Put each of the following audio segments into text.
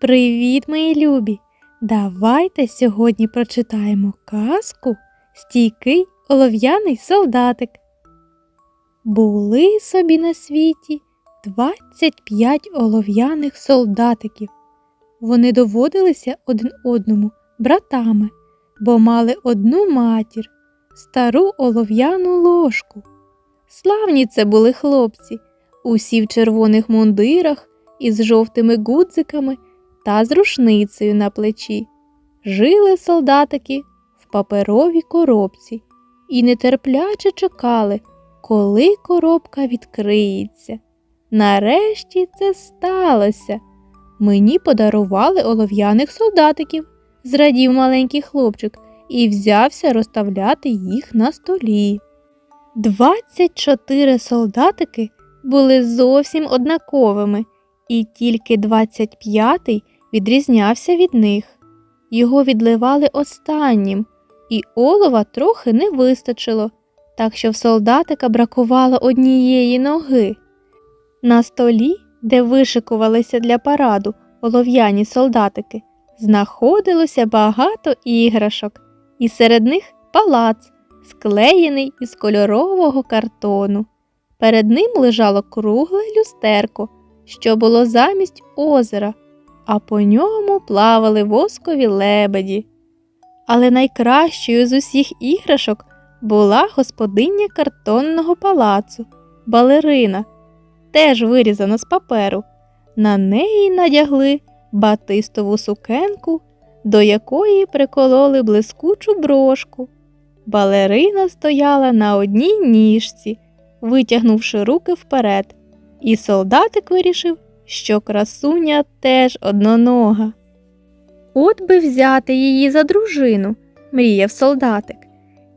Привіт, мої любі! Давайте сьогодні прочитаємо казку Стійкий олов'яний солдатик. Були собі на світі 25 олов'яних солдатиків. Вони доводилися один одному братами, бо мали одну матір, стару олов'яну ложку. Славні це були хлопці, усі в червоних мундирах із жовтими гудзиками та з рушницею на плечі. Жили солдатики в паперовій коробці і нетерпляче чекали, коли коробка відкриється. Нарешті це сталося. Мені подарували олов'яних солдатиків, зрадів маленький хлопчик і взявся розставляти їх на столі. Двадцять чотири солдатики були зовсім однаковими, і тільки двадцять п'ятий відрізнявся від них. Його відливали останнім, і олова трохи не вистачило, так що в солдатика бракувало однієї ноги. На столі, де вишикувалися для параду олов'яні солдатики, знаходилося багато іграшок, і серед них палац, склеєний із кольорового картону. Перед ним лежало кругле люстерко, що було замість озера, а по ньому плавали воскові лебеді. Але найкращою з усіх іграшок була господиня картонного палацу, балерина, теж вирізана з паперу. На неї надягли батистову сукенку, до якої прикололи блискучу брошку. Балерина стояла на одній ніжці, витягнувши руки вперед, і солдатик вирішив, що красуня теж однонога. От би взяти її за дружину, мріяв солдатик.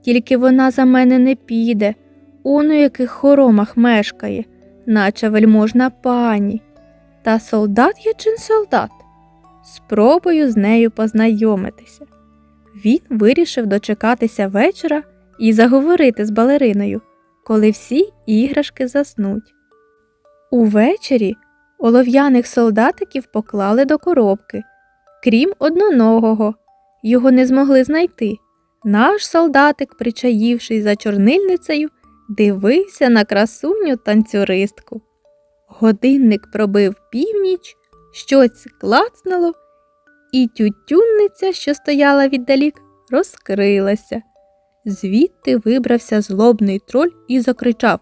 Тільки вона за мене не піде, он у яких хоромах мешкає, наче вельможна пані. Та солдат є чин солдат. Спробую з нею познайомитися. Він вирішив дочекатися вечора і заговорити з балериною, коли всі іграшки заснуть. Увечері олов'яних солдатиків поклали до коробки, крім одноногого. Його не змогли знайти. Наш солдатик, причаївшись за чорнильницею, дивився на красуню танцюристку. Годинник пробив північ, щось клацнуло, і тютюнниця, що стояла віддалік, розкрилася. Звідти вибрався злобний троль і закричав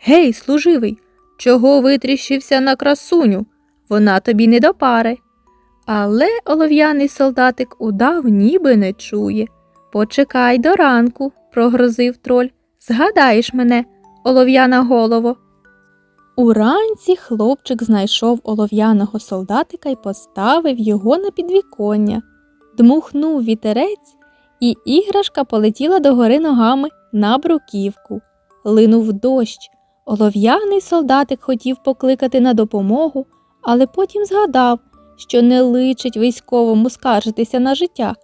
Гей, служивий, чого витріщився на красуню? Вона тобі не до пари. Але олов'яний солдатик удав, ніби не чує. Почекай до ранку, прогрозив троль. Згадаєш мене, олов'яна голово. Уранці хлопчик знайшов олов'яного солдатика і поставив його на підвіконня, дмухнув вітерець, і іграшка полетіла догори ногами на бруківку. Линув дощ. Олов'яний солдатик хотів покликати на допомогу, але потім згадав, що не личить військовому скаржитися на життя,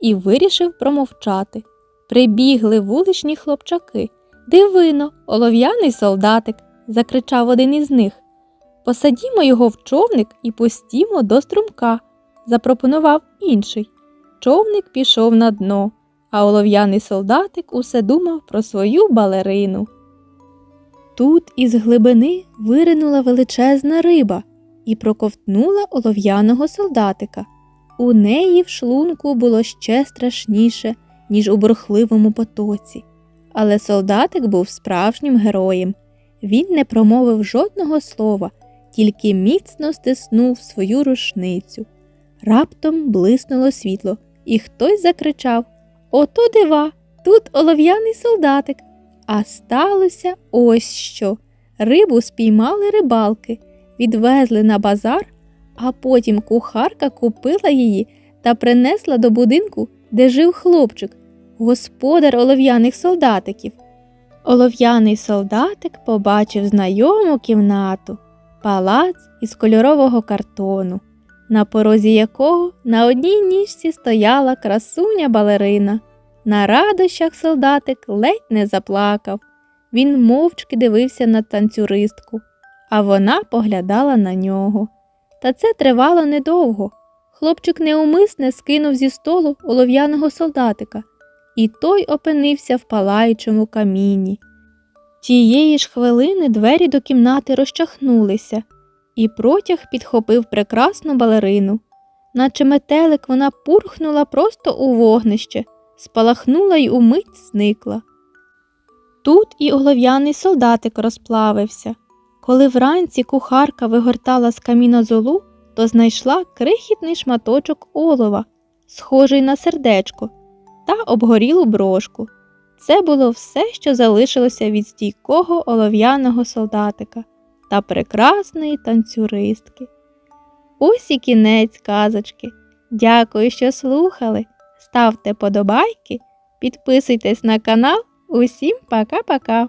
і вирішив промовчати. Прибігли вуличні хлопчаки. Дивино, олов'яний солдатик, закричав один із них. Посадімо його в човник і пустімо до струмка, запропонував інший. Човник пішов на дно, а олов'яний солдатик усе думав про свою балерину. Тут із глибини виринула величезна риба і проковтнула олов'яного солдатика. У неї в шлунку було ще страшніше, ніж у бурхливому потоці. Але солдатик був справжнім героєм. Він не промовив жодного слова, тільки міцно стиснув свою рушницю. Раптом блиснуло світло, і хтось закричав Ото дива, тут олов'яний солдатик. А сталося ось що. Рибу спіймали рибалки, відвезли на базар, а потім кухарка купила її та принесла до будинку, де жив хлопчик, господар олов'яних солдатиків. Олов'яний солдатик побачив знайому кімнату, палац із кольорового картону, на порозі якого на одній ніжці стояла красуня балерина. На радощах солдатик ледь не заплакав. Він мовчки дивився на танцюристку, а вона поглядала на нього. Та це тривало недовго. хлопчик неумисне скинув зі столу олов'яного солдатика, і той опинився в палаючому камінні. Тієї ж хвилини двері до кімнати розчахнулися, і протяг підхопив прекрасну балерину. Наче метелик вона пурхнула просто у вогнище, спалахнула й умить зникла. Тут і олов'яний солдатик розплавився. Коли вранці кухарка вигортала з каміна золу, то знайшла крихітний шматочок олова, схожий на сердечко, та обгорілу брошку. Це було все, що залишилося від стійкого олов'яного солдатика та прекрасної танцюристки. Ось і кінець казочки. Дякую, що слухали. Ставте подобайки, підписуйтесь на канал. Усім пока-пока!